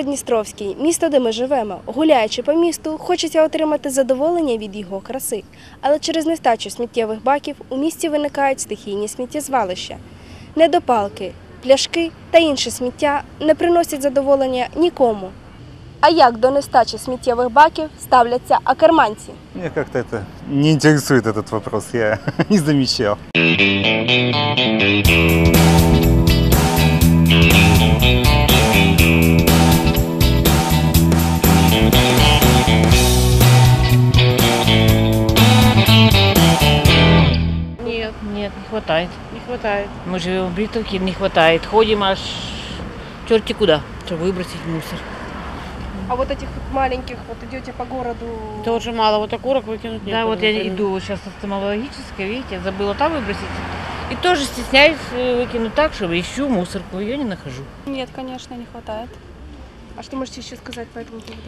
Білгород-Дністровський, місто, де ми живемо. Гуляючи по місту, хочеться отримати задоволення від його краси. Але через нестачу сміттєвих баків у місті виникають стихійні сміттєзвалища. Недопалки, пляшки та інше сміття не приносять задоволення нікому. А як до нестачі сміттєвих баків ставляться акерманці? Меня как-то это не интересует этот вопрос, я не замечал. Хватает. Не хватает. Мы живем в Бритовке, не хватает. Ходим аж черти куда, чтобы выбросить мусор. А вот этих вот маленьких, вот идете по городу. Тоже мало. Вот окурок выкинуть да, вот я иду вот сейчас офтальмологическая, видите, забыла там выбросить. И тоже стесняюсь э, выкинуть так, чтобы ищу мусорку, ее не нахожу. Нет, конечно, не хватает. А что можете еще сказать по этому поводу?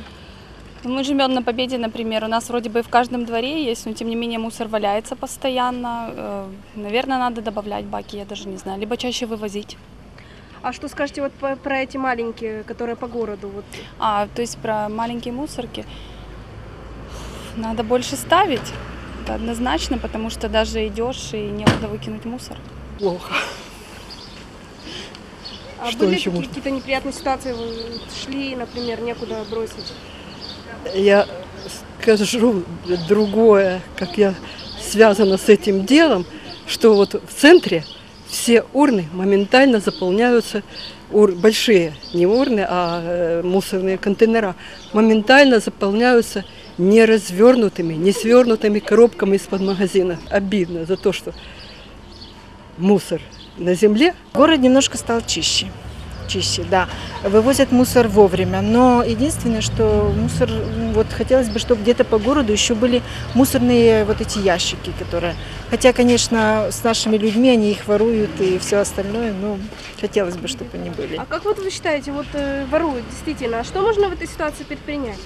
Мы живем на Победе, например. У нас вроде бы в каждом дворе есть, но тем не менее мусор валяется постоянно. Э, Наверное, надо добавлять баки, я даже не знаю. Либо чаще вывозить. А что скажете вот про эти маленькие, которые по городу? Вот А, то есть про маленькие мусорки. Надо больше ставить. Это однозначно, потому что даже идешь и некуда выкинуть мусор. Плохо. А Что были какие-то неприятные ситуации? Вы шли, например, некуда бросить? Я скажу другое, как я связана с этим делом, что вот в центре все урны моментально заполняются, ур- большие, не урны, а э, мусорные контейнера, моментально заполняются неразвернутыми, не свернутыми коробками из-под магазина. Обидно за то, что мусор на земле, Город немножко стал чище. Чище, да. Вывозят мусор вовремя. Но единственное, что мусор, м, вот хотелось бы, чтобы где-то по городу еще были мусорные вот эти ящики, которые... Хотя, конечно, с нашими людьми они их воруют и все остальное, но хотелось бы, чтобы они были. А как вот вы считаете, вот э, воруют действительно, а что можно в этой ситуации предпринять?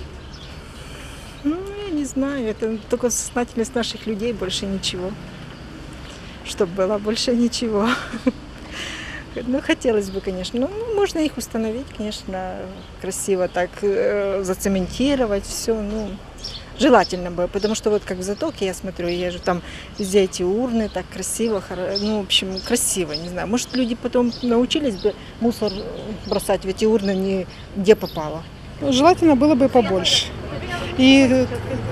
Ну, я не знаю, это только сознательность наших людей, больше ничего. Чтобы было, больше ничего. Ну, хотелось бы, конечно. Ну, можно их установить, конечно, красиво так э, зацементировать все. Ну, желательно бы, потому что вот как в Затоке, я смотрю, я же там везде эти урны, так красиво, хоро- ну, в общем, красиво, не знаю. Может, люди потом научились бы мусор бросать в эти урны не где попало. Желательно было бы побольше. И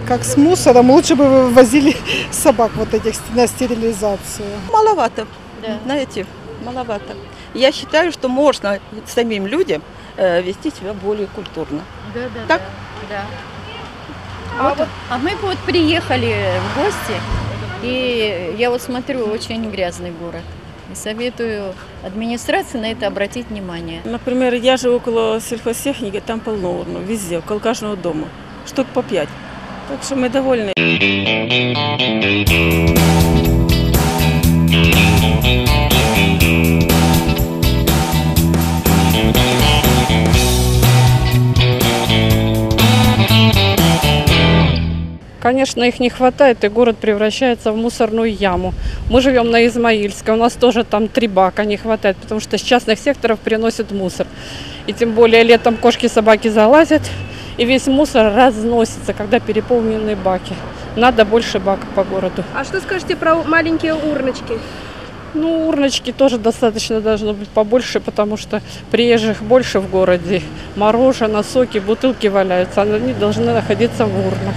как с мусором, лучше бы возили собак вот этих на стерилизацию. Маловато, знаете, маловато. Я считаю, что можно самим людям э, вести себя более культурно. Да, да, Так? да. да. Вот, а мы вот приехали в гости, и я вот смотрю, очень грязный город. И советую администрации на это обратить внимание. Например, я живу около сельхозтехники, там полно урну, везде, около каждого дома. Штук по пять. Так что мы довольны. Конечно, их не хватает, и город превращается в мусорную яму. Мы живем на Измаильской, у нас тоже там три бака не хватает, потому что с частных секторов приносят мусор. И тем более летом кошки, собаки залазят, и весь мусор разносится, когда переполнены баки. Надо больше баков по городу. А что скажете про маленькие урночки? Ну, урночки тоже достаточно должно быть побольше, потому что приезжих больше в городе. Мороженое, соки, бутылки валяются, они должны находиться в урнах.